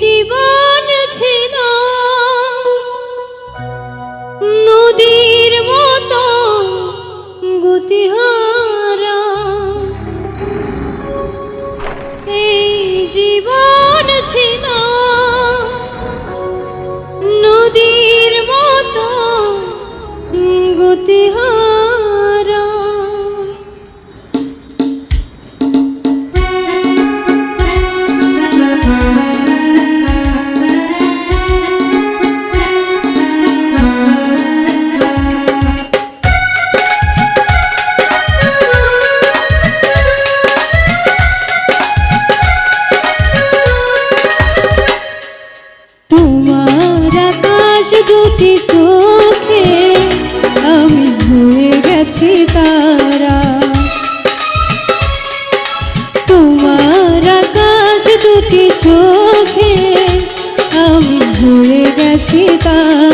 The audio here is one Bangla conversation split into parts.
জীবন ছিল। নদীর মতো গতিহারা এই জীবন ছিল। নদীর মতো গতিহারা গেছি তারা। তোমার আকাশ দুটি চোখে আমি ভুলে গেছি তারা।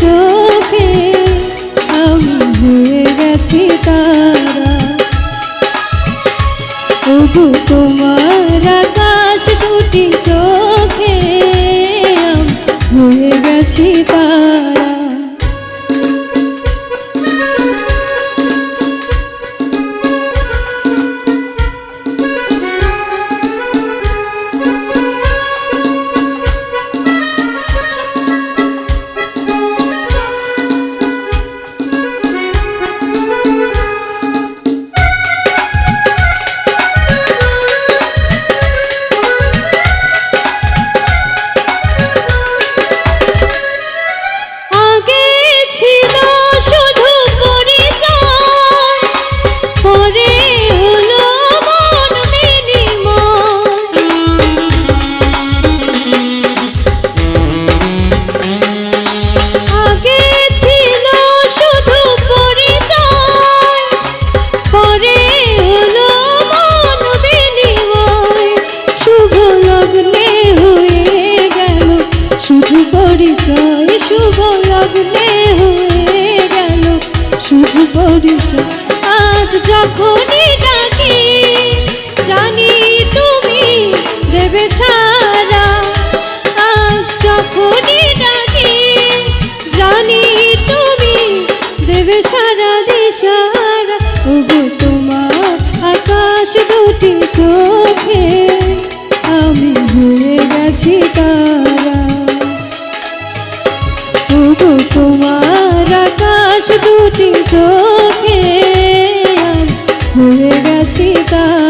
চোখে আমি হয়ে গেছি তারা। তবু তোমার আকাশ দুটি চোখে আমি হয়ে গেছি তারা। পরিচয় শুভ লগ্নে হয়ে গেল। শুধু পরিচয়। আজ যখনই ডাকি, জানি তুমি দেবে সারা। আজ যখনই ডাকি, জানি তুমি দেবে সারা দিশারা। তোমার আকাশ দুটি দুটি চোখে হয়ে গেছি তারা